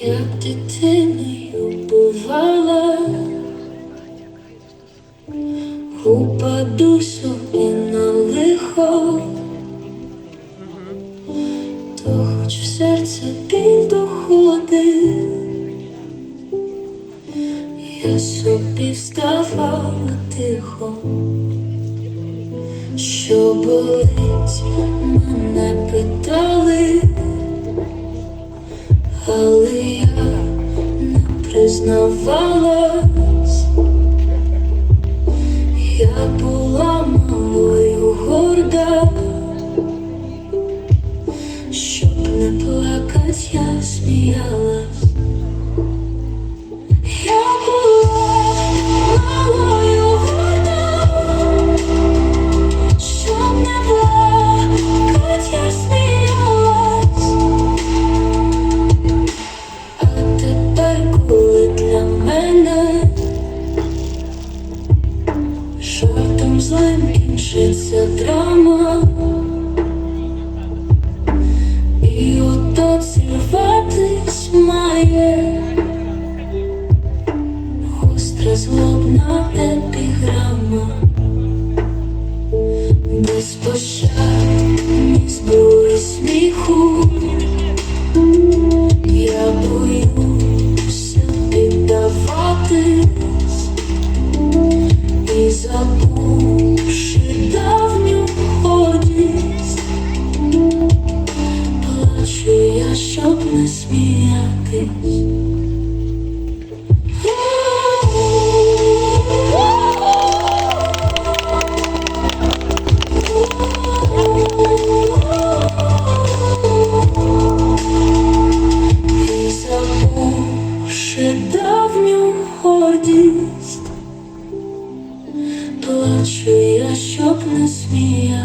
Як дитиною бувала, упаду собі на лихо, то хоч в серце біль доходить, я собі вставала тихо, що болить, мене питали. Але я не признавалась, я була малою горда, щоб не плакать, я сміялась. Жартом злим кінчиться драма, і ото зірватись має сміятись. І забувши давню гордість, плачу я, щоб не сміятись.